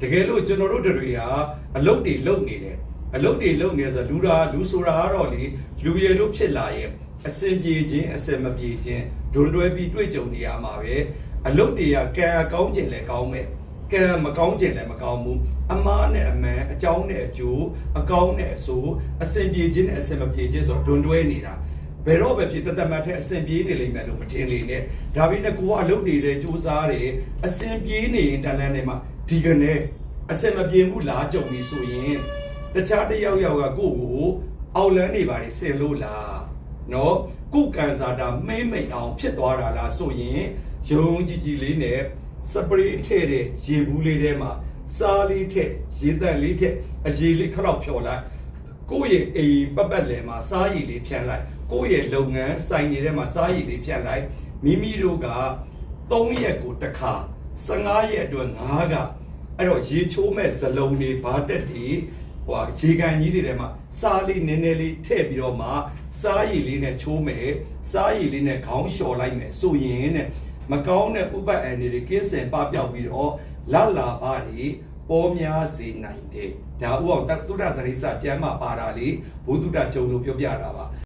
တကယ်လို့ကျွန်တော်တို့တွေကအလုတ်တွေလုတ်နေတယ်အလုတ်တွေလုတ်နေဆိုလူရာလူဆိုတာကတော့လေလူရည်လို့ဖြစ်လာရဲ့အစင်ပြေခြင်းအစင်မပြေခြင်းဒွန်တွဲပြီးတွေ့ကြုံနေရမှာပဲအလုတ်တွေကကံအကောင်းခြင်းလည်းကောင်းမယ်ကံမကောင်းခြင်းလည်းမကောင်းဘူးအမားနဲ့အမှန်အကြောင်းနဲ့အကျိုးအကောင်းနဲ့အဆိုးအစင်ပြေခြင်းနဲ့အစင်မပြေခြင်းဆိုတော့ဒွန်တွဲနေတာ ဘယ်တော့ပဲဖြစ်တသက်မှတ်တဲ့အစင်ပြေနေလိမ့်မယ်လို့မထင်လေနဲ့ဒါပေမဲ့ကိုကအလုပ်နေတဲ့စူးစားတယ်အစင်ပြေနေရင်တန်လန်းနေမှာဒီကနေ့အစင်မပြေဘူးလားကြုံပြီဆိုရင်တခြားတစ်ယောက်ယောက်ကကိုယ့်ကိုအောက်လန်းနေပါလေဆင်လို့လားနော်ကုကန်စာတာမိမ့်မိတ်အောင်ဖြစ်သွားတာလားဆိုရင်ယုံကြည်ကြည်လေးနဲ့စပရေးထည့်တဲ့ရေဘူးလေးထဲမှာစားလေးထည့်ရေတန့်လေးထည့်အရေလေးခလောက်ဖြော်လိုက် ကိုယ့်ရဲ့အိမ်ပတ်ပတ်လည်မှာစားရည်လေးဖြန့်လိုက်ကိုယ့်ရဲ့လုပ်ငန်းဆိုင်တွေထဲမှာစားရည်လေးဖြန့်လိုက်မိမိတို့က3ရက်ကိုတစ်ခါ15ရက်အတွက်9ကအဲ့တော့ရေချိုးမဲ့ဇလုံးတွေဘာတက်တွေဟိုရေကန်ကြီးတွေထဲမှာစားလေးနည်းနည်းလေးထည့်ပြီးတော့မှစားရည်လေးနဲ့ချိုးမယ်စားရည်လေးနဲ့ခေါင်းလျှော်လိုက်မယ်ဆိုရင်တဲ့မကောင်းတဲ့ဥပတ်အန်တွေကင်းစင်ပပျောက်ပြီးတော့လလာပါတွေ ပေါ်များစေနိုင်တယ်ဒါဥအောင်တတုဒ္ဒတရိစကျမ်းမှာပါတာလေဘုဒ္ဓကျုံလို့ပြောပြတာပါ